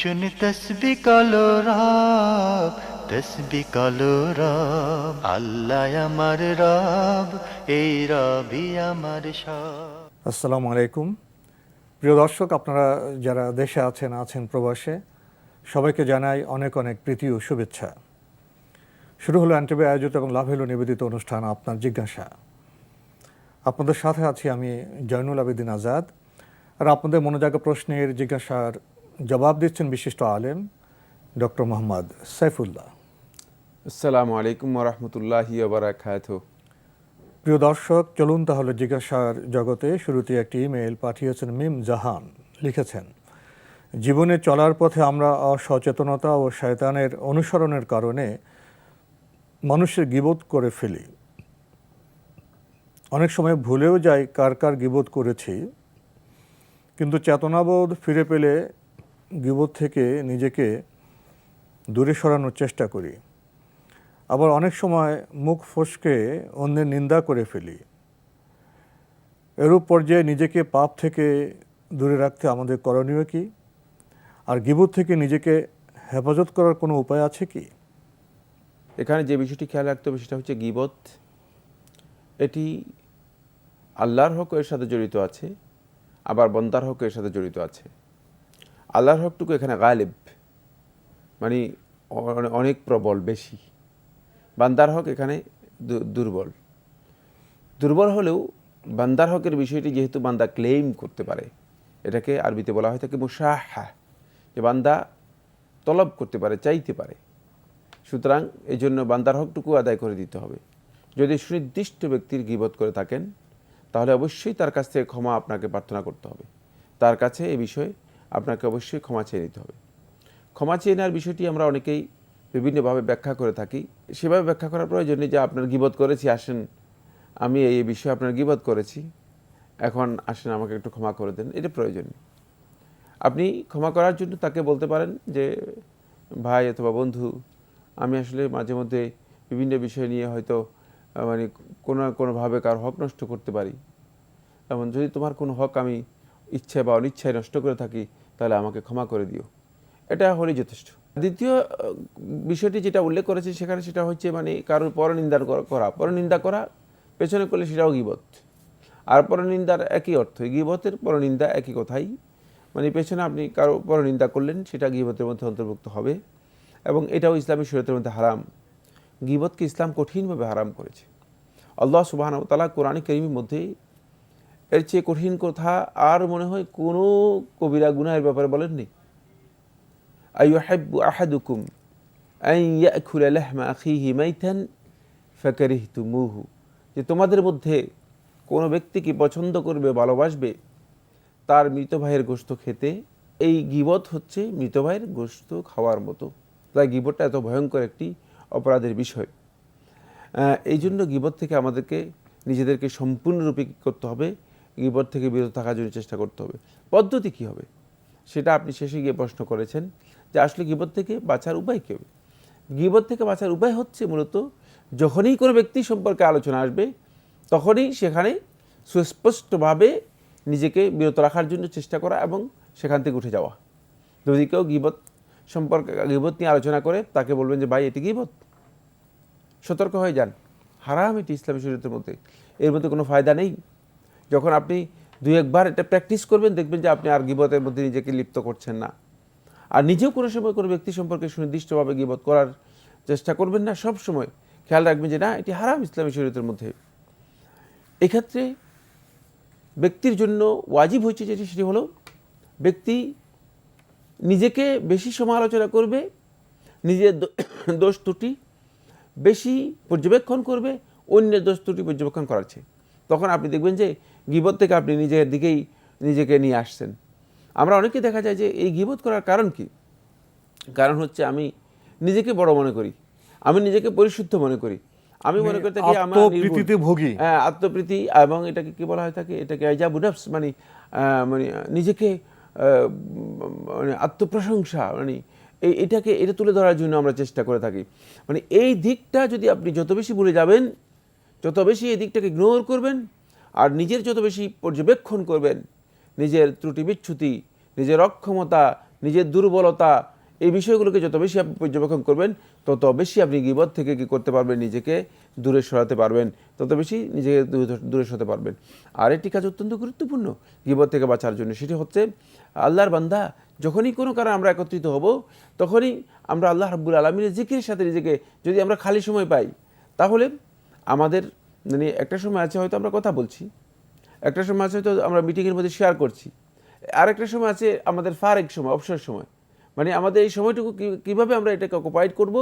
শুনি তসবি কলো রব তসবি কলো রব আল্লাহ আমার রব এই রবি আমার সব আসসালামু আলাইকুম। প্রিয় দর্শক, আপনারা যারা দেশে আছেন আছেন প্রবাসে, সবাইকে জানাই অনেক অনেক প্রীতি ও শুভেচ্ছা। শুরু হলো অ্যান্টিবে আয়োজিত এবং লাভ হলো নিবেদিত অনুষ্ঠান আপনার জিজ্ঞাসা। আপনাদের সাথে আছি আমি জয়নুল আবেদিন আজাদ। আর আপনাদের মনোজাগা প্রশ্নের জিজ্ঞাসার জবাব দিচ্ছেন বিশিষ্ট আলেম ডক্টর মোহাম্মদ সাইফুল্লাহ। আসসালামু আলাইকুম ওরহমতুল্লাহি বারাকাত প্রিয় দর্শক চলুন তাহলে জিজ্ঞাসার জগতে শুরুতে একটি ইমেল পাঠিয়েছেন মিম জাহান লিখেছেন জীবনে চলার পথে আমরা অসচেতনতা ও শয়তানের অনুসরণের কারণে মানুষের গিবোধ করে ফেলি। অনেক সময় ভুলেও যাই কার কার গিবোধ করেছি কিন্তু চেতনাবোধ ফিরে পেলে গিবোধ থেকে নিজেকে দূরে সরানোর চেষ্টা করি। আবার অনেক সময় মুখ ফসকে অন্যের নিন্দা করে ফেলি। এরূপ পর্যায়ে নিজেকে পাপ থেকে দূরে রাখতে আমাদের করণীয় কি? আর গিবুত থেকে নিজেকে হেফাজত করার কোনো উপায় আছে কি? এখানে যে বিষয়টি খেয়াল রাখতে হবে সেটা হচ্ছে গিবত। এটি আল্লাহর হক এর সাথে জড়িত আছে, আবার বন্দার হক এর সাথে জড়িত আছে। আল্লাহর হকটুকু এখানে গালিব। মানে অনেক প্রবল, বেশি। বান্দার হক এখানে দুর্বল। দুর্বল হলেও বান্দার হকের বিষয়টি যেহেতু বান্দা ক্লেম করতে পারে, এটাকে আরবিতে বলা হয় থাকে মুসাহা, যে বান্দা তলব করতে পারে, চাইতে পারে। সুতরাং এই জন্য বান্দার হকটুকু আদায় করে দিতে হবে। যদি সুনির্দিষ্ট ব্যক্তির গিবত করে থাকেন, তাহলে অবশ্যই তার কাছ থেকে ক্ষমা আপনাকে প্রার্থনা করতে হবে। তার কাছে এ বিষয়ে আপনাকে অবশ্যই ক্ষমা চেয়ে নিতে হবে। ক্ষমা চেয়ে নেওয়ার বিষয়টি আমরা অনেকেই বিভিন্নভাবে ব্যাখ্যা করে থাকি। সেভাবে ব্যাখ্যা করার প্রয়োজন নেই যে আপনার গিবত করেছি, আসেন, আমি এই বিষয়ে আপনার গিবত করেছি। এখন আসেন, আমাকে একটু ক্ষমা করে দেন, এটা প্রয়োজন নেই। আপনি ক্ষমা করার জন্য তাকে বলতে পারেন যে, ভাই অথবা বন্ধু, আমি আসলে মাঝে মধ্যে বিভিন্ন বিষয় নিয়ে হয়তো মানে কোনো না কোনোভাবে কার হক নষ্ট করতে পারি। এমন যদি তোমার কোনো হক আমি ইচ্ছায় বা অনিচ্ছায় নষ্ট করে থাকি তাহলে আমাকে ক্ষমা করে দিও। এটা হলেই যথেষ্ট। দ্বিতীয় বিষয়টি যেটা উল্লেখ করেছে সেখানে সেটা হচ্ছে মানে কারোর পরনিন্দা করা- পরনিন্দা করা, পেছনে করলে সেটাও গিবত। আর পরনিন্দার একই অর্থ। গিবতের পরনিন্দা একই কথাই। মানে পেছনে আপনি কারও পরনিন্দা করলেন, সেটা গিবতের মধ্যে অন্তর্ভুক্ত হবে। এবং এটাও ইসলামী শরীয়তের মধ্যে হারাম। গিবতকে ইসলাম কঠিনভাবে হারাম করেছে। আল্লাহ সুবাহ তালা কোরআন করিমের মধ্যে এর চেয়ে কঠিন কথা আর মনে হয় কোনো কবিরা গুনাহের ব্যাপারে বলেননি। আইয়ুহিব্বু আহাদুকুম যে তোমাদের মধ্যে কোনো ব্যক্তি কি পছন্দ করবে, ভালোবাসবে, তার মৃত ভাইয়ের গোশত খেতে? এই গিবত হচ্ছে মৃত ভাইয়ের গোশত খাওয়ার মতো। তাই গিবতটা এত ভয়ঙ্কর একটি অপরাধের বিষয়। এই জন্য গিবত থেকে আমাদেরকে নিজেদেরকে সম্পূর্ণরূপে কী করতে হবে? গিবত থেকে বিরত থাকার জন্য চেষ্টা করতে হবে। পদ্ধতি কী হবে? সেটা আপনি শেষে গিয়ে প্রশ্ন করেছেন যে আসলে গিবত থেকে বাঁচার উপায় কী হবে? থেকে বাঁচার উপায় হচ্ছে মূলত যখনই কোনো ব্যক্তি সম্পর্কে আলোচনা আসবে, তখনই সেখানে সুস্পষ্টভাবে নিজেকে বিরত রাখার জন্য চেষ্টা করা এবং সেখান থেকে উঠে যাওয়া। যদি কেউ গিবত সম্পর্কে, গিবত নিয়ে আলোচনা করে, তাকে বলবেন যে, ভাই, এটি গিবত। সতর্ক হয়ে যান। হারাম এটি ইসলামী শরীয়তের মধ্যে এর মধ্যে কোনো ফায়দা নেই। যখন আপনি দুই একবার এটা প্র্যাকটিস করবেন, দেখবেন যে আপনি আর গিবতের মধ্যে নিজেকে লিপ্ত করছেন না। আর নিজেও কোনো সময় কোনো ব্যক্তি সম্পর্কে সুনির্দিষ্টভাবে গিবত করার চেষ্টা করবেন না। সব সময় খেয়াল রাখবেন যে না, এটি হারাম ইসলামী শরীয়তের মধ্যে। এক্ষেত্রে ব্যক্তির জন্য ওয়াজিব হয়েছে যেটি, সেটি হলো ব্যক্তি নিজেকে বেশি সমালোচনা করবে, নিজের দো- দোষ ত্রুটি বেশি পর্যবেক্ষণ করবে, অন্যের দোষ ত্রুটি পর্যবেক্ষণ করার চেয়ে। তখন আপনি দেখবেন যে গিবত থেকে আপনি নিজের দিকেই নিজেকে নিয়ে আসছেন। আমরা অনেকে দেখা যায় যে এই গিবত করার কারণ কি? কারণ হচ্ছে আমি নিজেকে বড় মনে করি আমি নিজেকে পরিশুদ্ধ মনে করি। আমি মনে করি থাকি আমার ভোগী। হ্যাঁ আত্মপ্রীতি এবং এটাকে কি বলা হয় থাকে এটাকে এজাবু নফস মানে মানে নিজেকে মানে আত্মপ্রশংসা মানে এই এটাকে এটা তুলে ধরার জন্য আমরা চেষ্টা করে থাকি। মানে এই দিকটা যদি আপনি যত বেশি ভুলে যাবেন যত বেশি এই দিকটাকে ইগনোর করবেন আর নিজের যত বেশি পর্যবেক্ষণ করবেন, নিজের ত্রুটি বিচ্ছুতি, নিজের অক্ষমতা, নিজের দুর্বলতা, এই বিষয়গুলোকে যত বেশি আপনি পর্যবেক্ষণ করবেন, তত বেশি আপনি গিবত থেকে কি করতে পারবেন, নিজেকে দূরে সরাতে পারবেন। তত বেশি নিজেকে দূরে- সরাতে পারবেন। আর একটি কাজ অত্যন্ত গুরুত্বপূর্ণ গিবত থেকে বাঁচার জন্য, সেটি হচ্ছে আল্লাহর বান্দা, যখনই কোনো কারণে আমরা একত্রিত হব, তখনই আমরা আল্লাহ রাব্বুল আলমিনের জিকিরের সাথে নিজেকে যদি আমরা খালি সময় পাই, তাহলে আমাদের মানে একটা সময় আছে হয়তো আমরা কথা বলছি, একটা সময় আছে হয়তো আমরা মিটিংয়ের মধ্যে শেয়ার করছি, আরেকটা সময় আছে আমাদের ফারেক সময় অবসর সময়। মানে আমাদের এই সময়টুকু কীভাবে আমরা এটাকে অকুপাইড করব?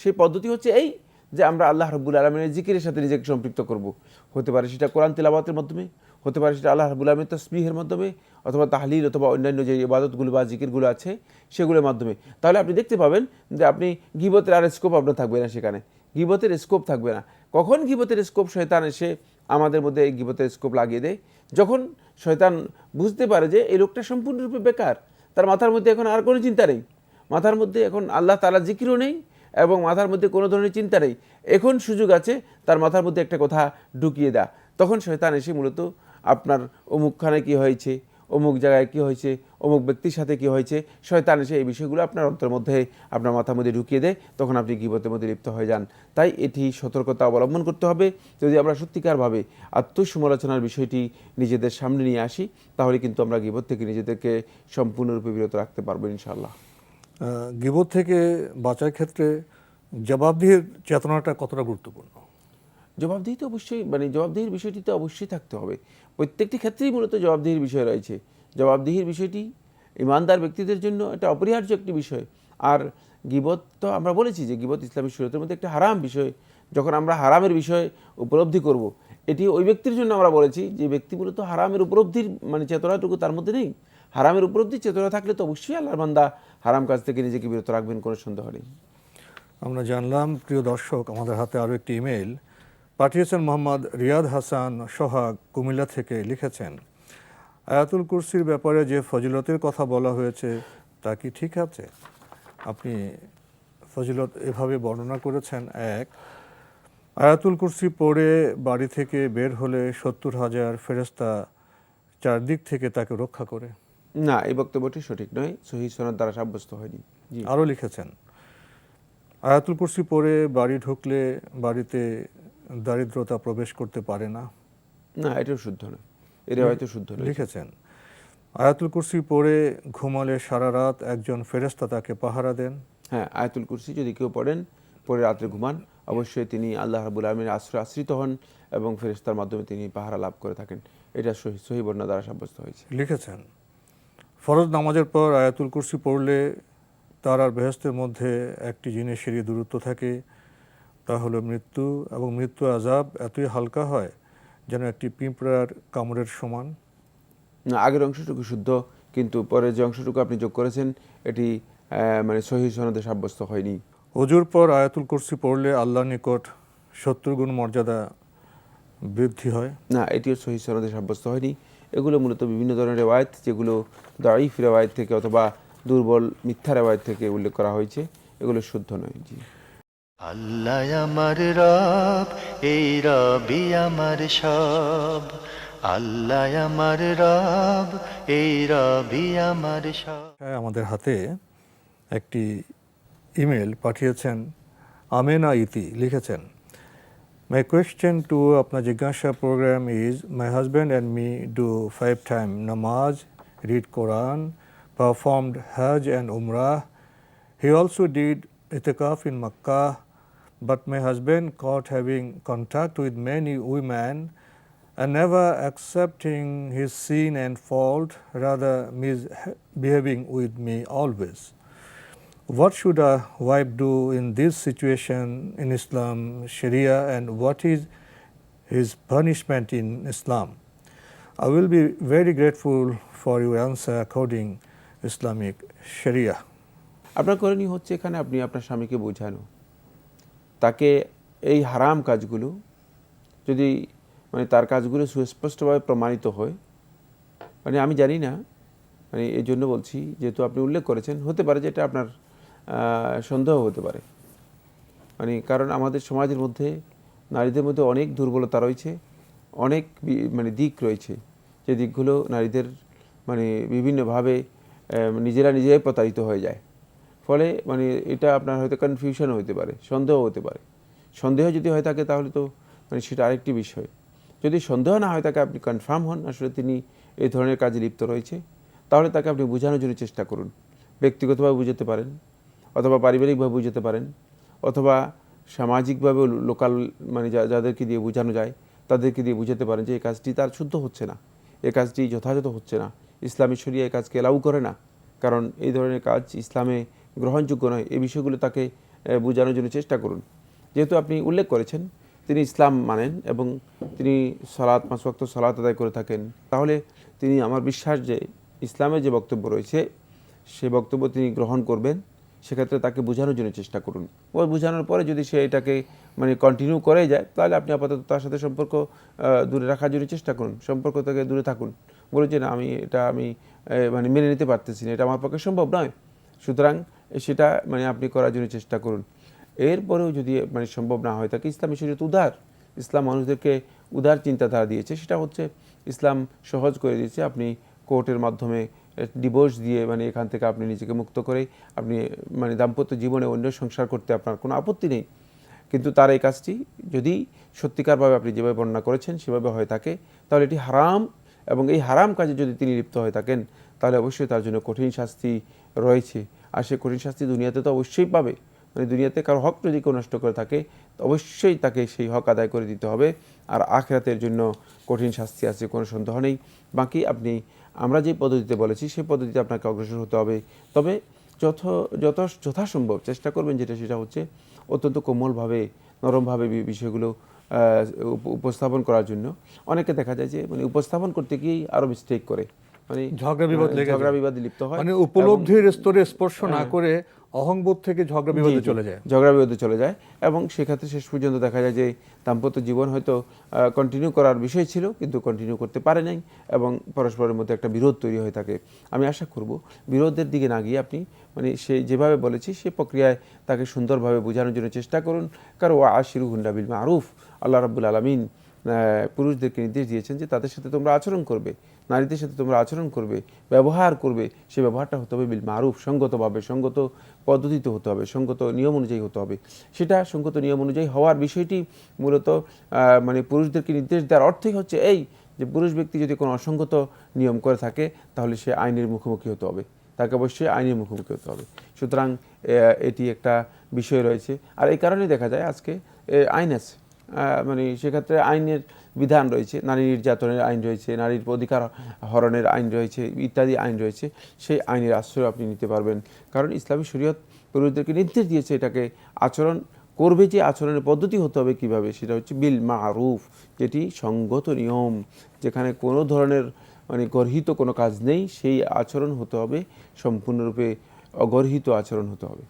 সেই পদ্ধতি হচ্ছে এই যে আমরা আল্লাহ রব্বুল আলমিনের জিকিরের সাথে নিজেকে সম্পৃক্ত করব। হতে পারে সেটা কোরআন তেলাবাতের মাধ্যমে, হতে পারে সেটা আল্লাহ রব্বুল আলমের তসবিহের মাধ্যমে, অথবা তাহলিল অথবা অন্যান্য যে ইবাদতগুলো বা জিকিরগুলো আছে, সেগুলোর মাধ্যমে। তাহলে আপনি দেখতে পাবেন যে আপনি গিবতের আর স্কোপ আপনার থাকবে না সেখানে। গিবতের স্কোপ থাকবে না। কখন গিবতের স্কোপ শয়তান এসে আমাদের মধ্যে এই গিবতের স্কোপ লাগিয়ে দেয়? যখন শয়তান বুঝতে পারে যে এই লোকটা সম্পূর্ণরূপে বেকার, তার মাথার মধ্যে এখন আর কোনো চিন্তা নেই। মাথার মধ্যে এখন আল্লাহ তালা জিকিরও নেই এবং মাথার মধ্যে কোনো ধরনের চিন্তা নেই। এখন সুযোগ আছে তার মাথার মধ্যে একটা কথা ঢুকিয়ে দেয়া। তখন শয়তান এসে মূলত আপনার অমুকখানে কি হয়েছে? অমুক জায়গায় কি হয়েছে, অমুক ব্যক্তির সাথে কি হয়েছে, শয়তান এসে এই বিষয়গুলো আপনার অন্তরের মধ্যে আপনার মাথার মধ্যে ঢুকিয়ে দেয়, তখন আপনি গিবতের মধ্যে লিপ্ত হয়ে যান। তাই এটি সতর্কতা অবলম্বন করতে হবে। যদি আমরা সত্যিকারভাবে আত্মসমালোচনার বিষয়টি নিজেদের সামনে নিয়ে আসি, তাহলে কিন্তু আমরা গিবত থেকে নিজেদেরকে সম্পূর্ণরূপে বিরত রাখতে পারব ইনশাল্লাহ গিবত থেকে বাঁচার ক্ষেত্রে জবাবদিহির চেতনাটা কতটা গুরুত্বপূর্ণ? জবাবদিহি তো অবশ্যই মানে জবাবদিহির বিষয়টি তো অবশ্যই থাকতে হবে। প্রত্যেকটি ক্ষেত্রেই মূলত জবাবদিহির বিষয় রয়েছে। জবাবদিহির বিষয়টি ইমানদার ব্যক্তিদের জন্য এটা অপরিহার্য একটি বিষয়। আর গিবত তো আমরা বলেছি যে গিবত ইসলামী শরীয়তের মধ্যে একটা হারাম বিষয়। যখন আমরা হারামের বিষয় উপলব্ধি করব, এটি ওই ব্যক্তির জন্য আমরা বলেছি যে ব্যক্তি মূলত হারামের উপলব্ধির মানে চেতনাটুকু তার মধ্যে নেই। হারামের উপলব্ধির চেতনা থাকলে তো অবশ্যই আল্লাহর বান্দা হারাম কাজ থেকে নিজেকে বিরত রাখবেন, কোনো সন্দেহ নেই। আমরা জানলাম, প্রিয় দর্শক, আমাদের হাতে আরও একটি ইমেল পাঠিয়েছেন মোহাম্মদ রিয়াদ হাসান সোহাগ কুমিল্লা থেকে লিখেছেন আয়াতুল কুরসির ব্যাপারে যে ফজিলতের কথা বলা হয়েছে তা কি ঠিক আছে? আপনি ফজিলত এভাবে বর্ণনা করেছেন এক। আয়াতুল কুরসি পড়ে বাড়ি থেকে বের হলে সত্তর হাজার ফেরেস্তা চারদিক থেকে তাকে রক্ষা করে। না এই বক্তব্যটি সঠিক নয় সহি সনদ দ্বারা সাব্যস্ত হয়নি। আরও লিখেছেন আয়াতুল কুরসি পড়ে বাড়ি ঢুকলে বাড়িতে দারিদ্রতা প্রবেশ করতে পারে না। না এটাও শুদ্ধ নয়। এটা হয়তো শুদ্ধ নয়। লিখেছেন আয়াতুল কুরসি পড়ে ঘুমালে সারা রাত একজন ফেরেস্তা তাকে পাহারা দেন। হ্যাঁ আয়াতুল কুরসি যদি কেউ পড়েন পরে রাত্রে ঘুমান অবশ্যই তিনি আল্লাহ রাবুল আলমীর আশ্রয় আশ্রিত হন এবং ফেরেস্তার মাধ্যমে তিনি পাহারা লাভ করে থাকেন। এটা সহি সহি বর্ণনা দ্বারা সাব্যস্ত হয়েছে। লিখেছেন ফরজ নামাজের পর আয়াতুল কুরসি পড়লে তার আর বেহেস্তের মধ্যে একটি জিনিসেরই দূরত্ব থাকে। তা হলো মৃত্যু এবং মৃত্যু আজাব এতই হালকা হয় যেন একটি পিঁপড়ার কামড়ের সমান। না আগের অংশটুকু শুদ্ধ কিন্তু পরে যে অংশটুকু আপনি যোগ করেছেন এটি মানে সহি সনদে সাব্যস্ত হয়নি। অজুর পর আয়াতুল কুরসি পড়লে আল্লাহর নিকট শত্রুগুণ মর্যাদা বৃদ্ধি হয়। না এটিও সহি সনদে সাব্যস্ত হয়নি। এগুলো মূলত বিভিন্ন ধরনের রেওয়ায়ত যেগুলো দাইফ রেওয়ায়ত থেকে অথবা দুর্বল মিথ্যা রেওয়ায়ত থেকে উল্লেখ করা হয়েছে। এগুলো শুদ্ধ নয় জি। আল্লাহ আমার রব এই রবি আমার সব। আল্লাহ আমার রব এই রবি আমার সব। হ্যাঁ, আমাদের হাতে একটি ইমেল পাঠিয়েছেন আমেনা ইতি লিখেছেন মাই কোয়েশ্চেন টু আপনার জিজ্ঞাসা programme is my husband and me do five time namaz read Quran performed Hajj and Umrah he also did itikaf in Mecca but my husband caught having contact with many women and never accepting his sin and fault, rather misbehaving with me always. What should a wife do in this situation in Islam, Sharia, and what is his punishment in Islam? I will be very grateful for your answer according Islamic Sharia. আপনার করণীয় হচ্ছে এখানে আপনি আপনার স্বামীকে বোঝানো তাকে এই হারাম কাজগুলো যদি মানে তার কাজগুলো সুস্পষ্টভাবে প্রমাণিত হয় মানে আমি জানি না মানে এই জন্য বলছি, যেহেতু আপনি উল্লেখ করেছেন, হতে পারে যে এটা আপনার সন্দেহ হতে পারে। মানে কারণ আমাদের সমাজের মধ্যে, নারীদের মধ্যে অনেক দুর্বলতা রয়েছে, অনেক মানে দিক রয়েছে। যে দিকগুলো নারীদের মানে বিভিন্নভাবে নিজেরা নিজেরাই প্রতারিত হয়ে যায়। ফলে মানে এটা আপনার হয়তো কনফিউশন হতে পারে সন্দেহ হতে পারে। সন্দেহ যদি হয় থাকে তাহলে তো মানে সেটা আরেকটি বিষয়। যদি সন্দেহ না হয় তাকে আপনি কনফার্ম হন, আসলে তিনি এই ধরনের কাজে লিপ্ত রয়েছে, তাহলে তাকে আপনি বোঝানোর জন্য চেষ্টা করুন। ব্যক্তিগতভাবে বুঝাতে পারেন, অথবা পারিবারিকভাবে বুঝাতে পারেন, অথবা সামাজিকভাবে লোকাল মানে যাদেরকে দিয়ে বোঝানো যায়, তাদেরকে দিয়ে বুঝাতে পারেন যে এই কাজটি তার শুদ্ধ হচ্ছে না। এই কাজটি যথাযথ হচ্ছে না। ইসলামী শরিয়া এই কাজকে এলাউ করে না। কারণ এই ধরনের কাজ ইসলামে গ্রহণযোগ্য নয়। এই বিষয়গুলো তাকে বোঝানোর জন্য চেষ্টা করুন। যেহেতু আপনি উল্লেখ করেছেন, তিনি ইসলাম মানেন এবং তিনি সলাৎ পাঁচ ওয়াক্ত সলাৎ আদায় করে থাকেন। তাহলে তিনি, আমার বিশ্বাস যে ইসলামের যে বক্তব্য রয়েছে, সে বক্তব্য তিনি গ্রহণ করবেন। সেক্ষেত্রে তাকে বোঝানোর জন্য চেষ্টা করুন। ও বোঝানোর পরে যদি সে এটাকে মানে কন্টিনিউ করে যায়, তাহলে আপনি আপাতত তার সাথে সম্পর্ক দূরে রাখার জন্য চেষ্টা করুন। সম্পর্ক থেকে দূরে থাকুন। বলে যে, না, আমি এটা, আমি মানে মেনে নিতে পারতেছি না। এটা আমার পক্ষে সম্ভব নয়। সুতরাং সেটা মানে আপনি করার জন্য চেষ্টা করুন। এরপরেও যদি মানে সম্ভব না হয় তাকে ইসলামী শরীয়ত উদার। ইসলাম মানুষদেরকে উদার চিন্তাধারা দিয়েছে। সেটা হচ্ছে ইসলাম সহজ করে দিয়েছে। আপনি কোর্টের মাধ্যমে ডিভোর্স দিয়ে মানে এখান থেকে আপনি নিজেকে মুক্ত করে আপনি মানে দাম্পত্য জীবনে অন্য সংসার করতে আপনার কোনো আপত্তি নেই। কিন্তু তার এই কাজটি যদি সত্যিকারভাবে আপনি যেভাবে বর্ণনা করেছেন সেভাবে হয়ে থাকে, তাহলে এটি হারাম এবং এই হারাম কাজে যদি তিনি লিপ্ত হয়ে থাকেন, তাহলে অবশ্যই তার জন্য কঠিন শাস্তি রয়েছে। আর সে কঠিন শাস্তি দুনিয়াতে তো অবশ্যই পাবে। মানে দুনিয়াতে কারও হক যদি কেউ নষ্ট করে থাকে অবশ্যই তাকে সেই হক আদায় করে দিতে হবে। আর আখরাতের জন্য কঠিন শাস্তি আছে, কোনো সন্দেহ নেই। বাকি আপনি, আমরা যে পদ্ধতিতে বলেছি, সেই পদ্ধতিতে আপনাকে অগ্রসর হতে হবে। তবে যথ যত যথাসম্ভব চেষ্টা করবেন যেটা, সেটা হচ্ছে অত্যন্ত কোমলভাবে, নরমভাবে বিষয়গুলো উপ- উপস্থাপন করার জন্য। অনেকে দেখা যায় যে মানে উপস্থাপন করতে গিয়েই আরও মিস্টেক করে। মানে ঝগড়া বিবাদ লেগে। ঝগড়া বিবাদে লিপ্ত হয়। মানে উপলব্ধির স্তরে স্পর্শ না করে অহংবোধ থেকে ঝগড়া বিবাদে হ্যাঁ। চলে যায়। ঝগড়া বিবাদে চলে যায়। এবং সেক্ষেত্রে শেষ পর্যন্ত দেখা যায় যে দাম্পত্য জীবন হয়তো কন্টিনিউ করার বিষয় ছিল কিন্তু কন্টিনিউ করতে পারে নাই এবং পরস্পরের মধ্যে একটা বিরোধ তৈরি হয়ে থাকে। আমি আশা করব বিরোধের দিকে না গিয়ে আপনি মানে সে যেভাবে বলেছি সে প্রক্রিয়ায় তাকে সুন্দরভাবে বোঝানোর জন্য চেষ্টা করুন। কারণ ও আশিরু হুন্ডা বিল মারুফ। আল্লাহ রাব্বুল আলমিন পুরুষদেরকে নির্দেশ দিয়েছেন যে তাদের সাথে তোমরা আচরণ করবে। নারীদের সাথে তোমরা আচরণ করবে, ব্যবহার করবে, সে ব্যবহারটা হতে হবে বিল মারুফ, সঙ্গতভাবে, সঙ্গত পদ্ধতিতে হতে হবে, সঙ্গত নিয়ম অনুযায়ী হতে হবে। সেটা সঙ্গত নিয়ম অনুযায়ী হওয়ার বিষয়টি মূলত মানে পুরুষদেরকে নির্দেশ দেওয়ার অর্থই হচ্ছে এই যে পুরুষ ব্যক্তি যদি কোনো অসঙ্গত নিয়ম করে থাকে, তাহলে সে আইনের মুখোমুখি হতে হবে। তাকে অবশ্যই আইনের মুখোমুখি হতে হবে। সুতরাং এটি একটা বিষয় রয়েছে। আর এই কারণে দেখা যায় আজকে আইন আছে। মানে সেক্ষেত্রে আইনের বিধান রয়েছে, নারী নির্যাতনের আইন রয়েছে, নারীর অধিকার হরণের আইন রয়েছে, ইত্যাদি আইন রয়েছে, সেই আইনের আশ্রয় আপনি নিতে পারবেন। কারণ ইসলামী শরীয়ত পুরুষদেরকে নির্দেশ দিয়েছে এটাকে আচরণ, করবে যে আচরণের পদ্ধতি হতে হবে কীভাবে, সেটা হচ্ছে বিল মারুফ, যেটি সঙ্গত নিয়ম, যেখানে কোনো ধরনের মানে গর্হিত কোনো কাজ নেই, সেই আচরণ হতে হবে, সম্পূর্ণরূপে অগর্হিত আচরণ হতে হবে।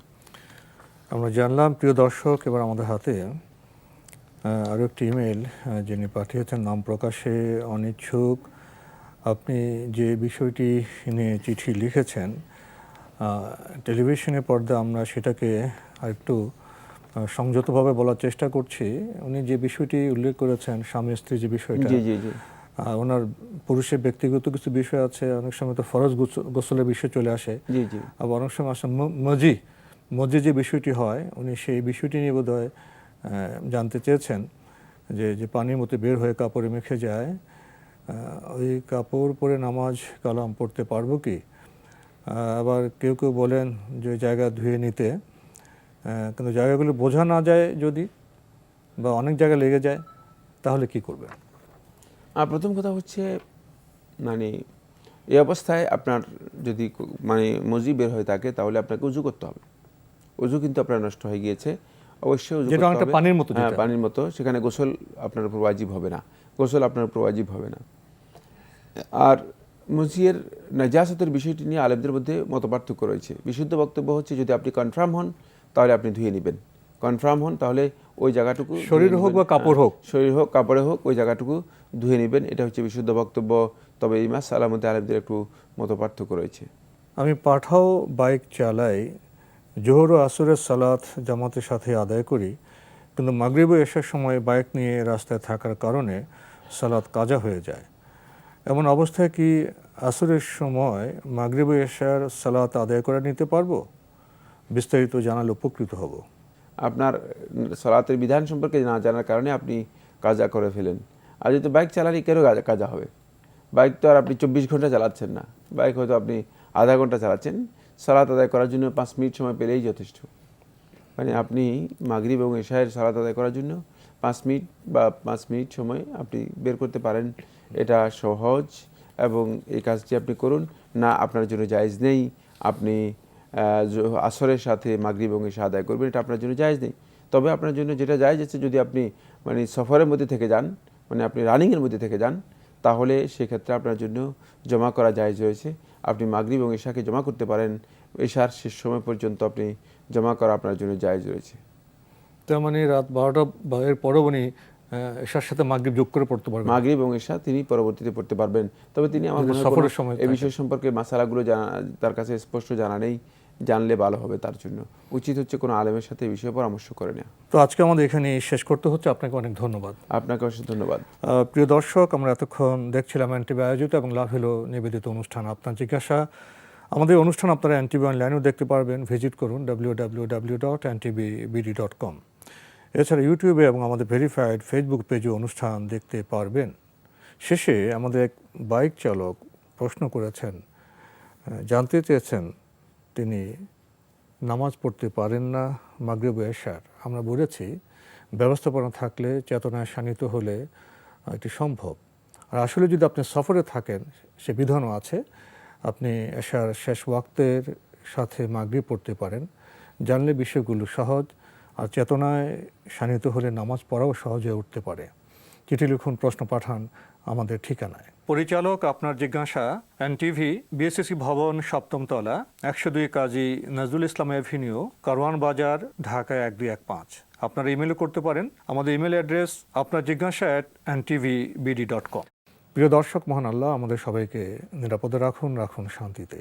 আমরা জানলাম, প্রিয় দর্শক, এবার আমাদের হাতে আরও একটি ইমেল যিনি পাঠিয়েছেন নাম প্রকাশে অনিচ্ছুক। আপনি যে বিষয়টি নিয়ে চিঠি লিখেছেন টেলিভিশনে পর্দা আমরা সেটাকে আরেকটু সংযতভাবে বলার চেষ্টা করছি। উনি যে বিষয়টি উল্লেখ করেছেন স্বামী স্ত্রী যে বিষয়টা জি জি জি। ওনার পুরুষের ব্যক্তিগত কিছু বিষয় আছে অনেক সময় তো ফরজ গোসলের বিষয় চলে আসে। জি জি। আবার অনেক সময় আসে মজি মজি যে বিষয়টি হয় উনি সেই বিষয়টি নিয়ে বোধ হয় জানতে চেয়েছেন যে যে পানির মতো বের হয়ে কাপড়ে মেখে যায় ওই কাপড় পরে নামাজ কালাম পড়তে পারব কি? আবার কেউ কেউ বলেন যে, জায়গা ধুয়ে নিতে কিন্তু জায়গাগুলো বোঝা না যায় যদি বা অনেক জায়গা লেগে যায়, তাহলে কি করবে আর প্রথম কথা হচ্ছে মানে এই অবস্থায় আপনার যদি মানে মজি বের হয়ে থাকে, তাহলে আপনাকে উজু করতে হবে। উজু কিন্তু আপনার নষ্ট হয়ে গিয়েছে। অবশ্যই যেটা অনেকটা পানির মতো হ্যাঁ পানির মতো। সেখানে গোসল আপনার উপর ওয়াজিব হবে না। গোসল আপনার উপর ওয়াজিব হবে না। আর মজিয়ের নাজাসতের বিষয়টি নিয়ে আলেমদের মধ্যে মতপার্থক্য রয়েছে। বিশুদ্ধ বক্তব্য হচ্ছে যদি আপনি কনফার্ম হন তাহলে আপনি ধুয়ে নেবেন। কনফার্ম হন তাহলে ওই জায়গাটুকু শরীর হোক বা কাপড় হোক। হ্যাঁ, শরীর হোক কাপড়ে হোক ওই জায়গাটুকু ধুয়ে নেবেন। এটা হচ্ছে বিশুদ্ধ বক্তব্য। তবে এই মাস সালামতে আলমদের একটু মত পার্থক্য রয়েছে। আমি পাঠাও বাইক চালাই জোহর ও আসরের সালাত জামাতের সাথে আদায় করি, কিন্তু মাগরিব এসার সময় বাইক নিয়ে রাস্তায় থাকার কারণে সালাত কাজা হয়ে যায়। এমন অবস্থায় কি আসরের সময় মাগরিব এশার সালাত আদায় করে নিতে পারব? বিস্তারিত জানালে উপকৃত হব। আপনার সালাতের বিধান সম্পর্কে না জানার কারণে আপনি কাজা করে ফেলেন। আর যদি বাইক চালানি, কেন কাজা হবে? বাইক তো আর আপনি চব্বিশ ঘণ্টা চালাচ্ছেন না। বাইক হয়তো আপনি আধা ঘণ্টা চালাচ্ছেন। সালাত আদায় করার জন্য পাঁচ মিনিট সময় পেলেই যথেষ্ট। মানে আপনি মাগরিব এবং এশায়ের সালাত আদায় করার জন্য পাঁচ মিনিট বা পাঁচ মিনিট সময় আপনি বের করতে পারেন। এটা সহজ এবং এই কাজটি আপনি করুন। না, আপনার জন্য জায়েজ নেই। আপনি আসরের সাথে মাগরিব এবং এশা আদায় করবেন, এটা আপনার জন্য জায়জ নেই। তবে আপনার জন্য যেটা জায়জ আছে, যদি আপনি মানে সফরের মধ্যে থেকে যান মানে আপনি রানিংয়ের মধ্যে থেকে যান, তাহলে সেক্ষেত্রে আপনার জন্য জমা করা জায়জ রয়েছে। আপনি মাগরীব এবং এশাকে জমা করতে পারেন। এশার শেষ সময় পর্যন্ত আপনি জমা করা আপনার জন্য জায়জ রয়েছে। তার মানে রাত বারোটা এর পরও উনি এশার সাথে মাগরিব যোগ করে পড়তে পারবেন। মাগরিব এবং এশা তিনি পরবর্তীতে পড়তে পারবেন। তবে তিনি আমার সফরের সময় এই বিষয় সম্পর্কে মাসালাগুলো জানা তার কাছে স্পষ্ট জানা নেই। জানলে ভালো হবে তার জন্য। উচিত হচ্ছে কোনো আলেমের সাথে এই বিষয়ে পরামর্শ করে নেওয়া। তো আজকে আমাদের এখানে শেষ করতে হচ্ছে। আপনাকে অনেক ধন্যবাদ। আপনাকে অসংখ্য ধন্যবাদ। প্রিয় দর্শক আমরা এতক্ষণ দেখছিলাম এনটিভি আয়োজিত এবং লাভ হলো নিবেদিত অনুষ্ঠান আপনার জিজ্ঞাসা। আমাদের অনুষ্ঠান আপনারা এনটিভি অনলাইনেও দেখতে পারবেন। ভিজিট করুন W W W dot NTV BD dot com এছাড়া ইউটিউবে এবং আমাদের ভেরিফাইড ফেসবুক পেজে অনুষ্ঠান দেখতে পারবেন। শেষে আমাদের এক বাইক চালক প্রশ্ন করেছেন। জানতে চেয়েছেন তিনি নামাজ পড়তে পারেন না মাগরিব এশার। আমরা বলেছি, ব্যবস্থাপনা থাকলে চেতনায় শানিত হলে এটি সম্ভব। আর আসলে যদি আপনি সফরে থাকেন, সে বিধানও আছে, আপনি এশার শেষ ওয়াক্তের সাথে মাগরিব পড়তে পারেন। জানলে বিষয়গুলো সহজ, আর চেতনায় শানিত হলে নামাজ পড়াও সহজে উঠতে পারে। চিঠি লিখুন, প্রশ্ন পাঠান আমাদের ঠিকানায়। পরিচালক আপনার জিজ্ঞাসা, এনটিভি বিএসসি ভবন, সপ্তমতলা, একশো দুই কাজী নজরুল ইসলাম এভিনিউ কারওয়ান বাজার, ঢাকা এক দুই এক পাঁচ। আপনারা ইমেলও করতে পারেন। আমাদের ইমেল অ্যাড্রেস আপনার জিজ্ঞাসা at NTV BD dot com প্রিয় দর্শক, মহান আল্লাহ, আমাদের সবাইকে নিরাপদে রাখুন রাখুন শান্তিতে।